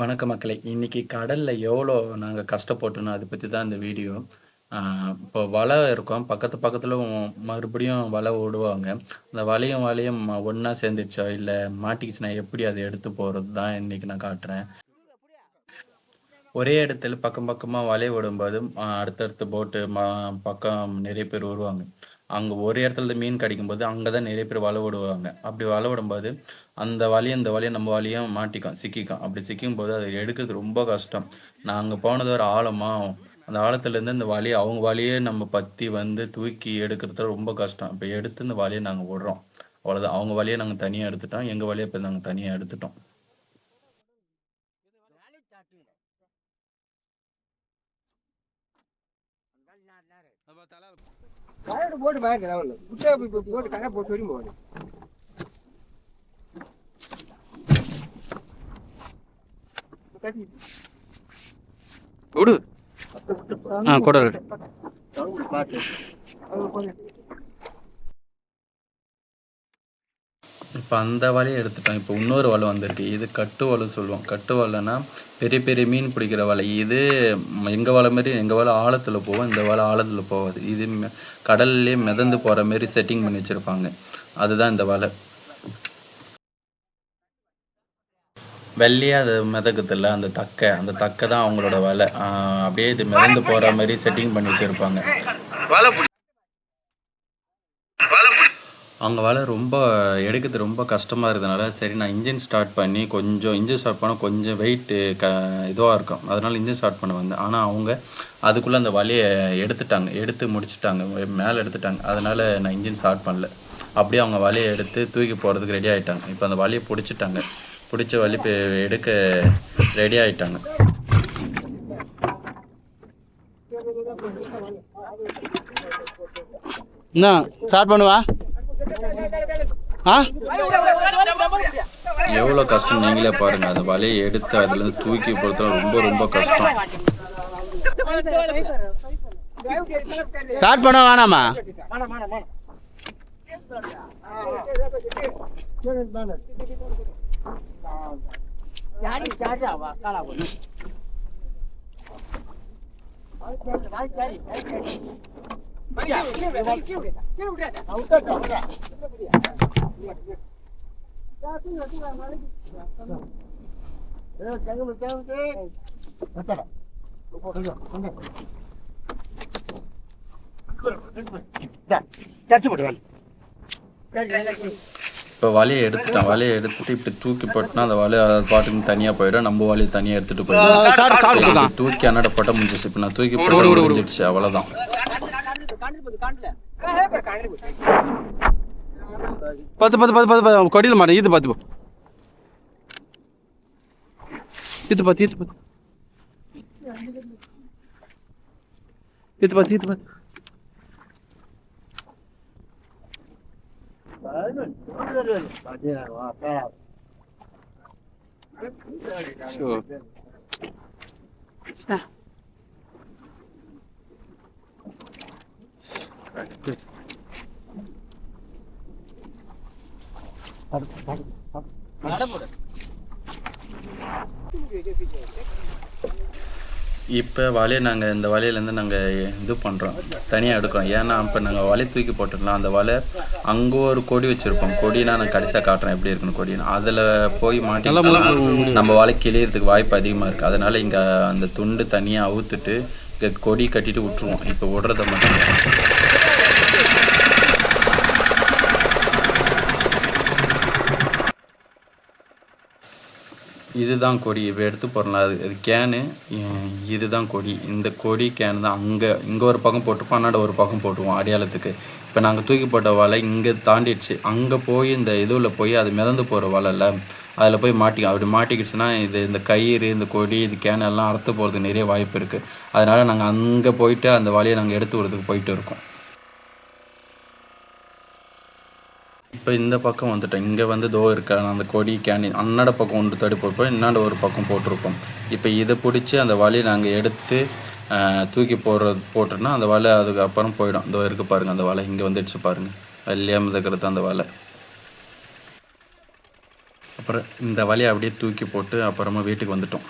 வணக்க மக்களை இன்னைக்கு கடலில் எவ்வளோ நாங்கள் கஷ்டப்பட்டோம்னா அதை பற்றி தான் இந்த வீடியோ. இப்போ வலை இருக்கும். பக்கத்து பக்கத்தில் மறுபடியும் வலை ஓடுவாங்க அந்த வலையும் வலையும் ஒன்றா சேர்ந்துச்சோ இல்லை மாட்டிக்கிச்சுனா எப்படி அதை எடுத்து போகிறது தான் இன்னைக்கு நான் காட்டுறேன். ஒரே இடத்துல பக்கம் பக்கமாக வலை விடும்போது, அடுத்தடுத்து அடுத்தடுத்த போட்டு ம பக்கம் நிறைய பேர் வருவாங்க. அங்கே ஒரு இடத்துல இருந்து மீன் கிடைக்கும்போது, அங்கே தான் நிறைய பேர் வலை விடுவாங்க. அப்படி வலை விடும்போது, அந்த வலையும் இந்த வலையும் நம்ம வலையும் மாட்டிக்கும், சிக்கிக்கும். அப்படி சிக்கும்போது அதை எடுக்கிறது ரொம்ப கஷ்டம். நாங்க போனது ஒரு ஆழமாக அந்த ஆழத்துலேருந்து இந்த வலைய அவங்க வலையே நம்ம பத்தி வந்து தூக்கி எடுக்கிறது ரொம்ப கஷ்டம். இப்போ எடுத்து இந்த வலைய நாங்கள் விடுறோம். அவ்வளோதான். அவங்க வழியை நாங்கள் தனியாக எடுத்துட்டோம். எங்கள் வழியை இப்போ நாங்கள் தனியாக எடுத்துட்டோம். கரண்ட் போட்டு பாருங்க லெவல்ல குட்டை போய் போட்டு கடை. போட்டு வரையும் போகுது விடு ஆ கூட இப்போ அந்த வலையை எடுத்துட்டோம். இப்போ இன்னொரு வலை வந்திருக்கு. இது கட்டு வலை சொல்லுவோம். கட்டு வலைன்னா, பெரிய பெரிய மீன் பிடிக்கிற வலை. இது எங்கள் வலை மாரி எங்கள் வலை ஆழத்தில் போகும். இந்த வலை ஆழத்தில் போகாது. இது மெ மிதந்து போகிற மாரி செட்டிங் பண்ணி வச்சுருப்பாங்க அதுதான் இந்த வலை. வெள்ளையாக அது மிதக்குதில்ல அந்த தக்கை. அந்த தக்கை தான் அவங்களோட வலை. அப்படியே இது மிதந்து போகிற மாதிரி செட்டிங் பண்ணி வச்சுருப்பாங்க அவங்க வேலை ரொம்ப எடுக்கிறது ரொம்ப கஷ்டமாக இருந்தனால, சரி நான் இன்ஜின் ஸ்டார்ட் பண்ணி கொஞ்சம் இன்ஜின் ஸ்டார்ட் பண்ணால் கொஞ்சம் வெயிட்டு க இதுவாக இருக்கும். அதனால் இன்ஜின் ஸ்டார்ட் பண்ண வந்தேன். ஆனால் அவங்க அதுக்குள்ளே அந்த வலையை எடுத்துட்டாங்க. எடுத்து முடிச்சுட்டாங்க. மேலே எடுத்துட்டாங்க. அதனால் நான் இன்ஜின் ஸ்டார்ட் பண்ணல. அப்படியே அவங்க வலையை எடுத்து தூக்கி போகிறதுக்கு ரெடி ஆகிட்டாங்க இப்போ அந்த வலையை பிடிச்சிட்டாங்க பிடிச்ச வலி எடுக்க ரெடி ஆகிட்டாங்க என்ன ஸ்டார்ட் பண்ணுவா ஆ எவ்வளோ கஷ்டம் நீங்களே பாருங்க. அந்த வலைய எடுத்து அதுலேருந்து தூக்கி போறதுலாம் ரொம்ப ரொம்ப கஷ்டம். ஸ்டார்ட் பண்ண வேணாமா மாட இப்போ வலையை எடுத்துட்டேன். வலையை எடுத்துட்டு இப்படி தூக்கி போட்டுனா அந்த வலையை அது பாட்டுக்கு தனியாக போயிடும். நம்ம வலையை தனியாக எடுத்துட்டு போயிடும். தூக்கி அண்ணாட போட்ட முடிஞ்சிச்சு இப்போ நான் தூக்கி போட்டு முடிஞ்சிடுச்சு அவ்வளோதான் பத்து பத்து பத்து பத்து பத்து கொடியில் மாட்டேன் இது பார்த்து இது பார்த்து இது பார்த்து இது பார்த்து இது பார்த்து Sure. Yeah. இப்போ வலையை நாங்கள் இந்த வலையிலேருந்து நாங்கள் இது பண்ணுறோம் தனியாக எடுக்கிறோம். ஏன்னா இப்போ நாங்கள் வலையை தூக்கி போட்டுடலாம் அந்த வலை அங்கே ஒரு கொடி வச்சுருப்போம். கொடினா நான் கடைசியாக காட்டுறேன் எப்படி இருக்குன்னு கொடின்னு அதில் போய் மாட்டி நம்ம வலை கிளியறதுக்கு வாய்ப்பு அதிகமாக இருக்குது அதனால் இங்கே அந்த துண்டு தனியாக அவுத்துட்டு கொடி கட்டிட்டு விட்ருவோம் இப்போ விடுறத மட்டும் இதுதான் கொடி. இப்போ எடுத்து போடலாம். அது அது கேனு. இதுதான் கொடி. இந்த கொடி கேனு தான் அங்கே இங்கே ஒரு பக்கம் போட்டு அண்ணாட ஒரு பக்கம் போட்டுருவோம் அடையாளத்துக்கு. இப்போ நாங்கள் தூக்கி போட்ட வலை இங்கே தாண்டிடுச்சு. அங்கே போய் இந்த இதுவில் போய் அது மிதந்து போகிற வலைல அதில் போய் மாட்டிக்கும் அப்படி மாட்டிக்கிடுச்சுன்னா இது இந்த கயிறு இந்த கொடி இது கேன் எல்லாம் அறுத்து போகிறதுக்கு நிறைய வாய்ப்பு இருக்குது அதனால் நாங்கள் அங்கே போயிட்டு அந்த வலையை நாங்கள் எடுத்து விடுறதுக்கு போயிட்டு இருக்கோம். இப்போ இந்த பக்கம் வந்துட்டோம். இங்கே வந்து தோ இருக்க. அந்த கொடி கேனி அன்னாட பக்கம் ஒன்று தடி போட்டுப்போம் இன்னாண்ட ஒரு பக்கம் போட்டிருப்போம். இப்போ இதை பிடிச்சி அந்த வலையை நாங்கள் எடுத்து தூக்கி போடுறது போட்டோன்னா அந்த வலை அதுக்கப்புறம் போயிடும். இதோ இருக்கு பாருங்கள் அந்த வலை இங்கே வந்துடுச்சு பாருங்கள் வெள்ளையாக இருக்கிறது அந்த வலை. அப்புறம் இந்த வலையை அப்படியே தூக்கி போட்டு அப்புறமா வீட்டுக்கு வந்துட்டோம்.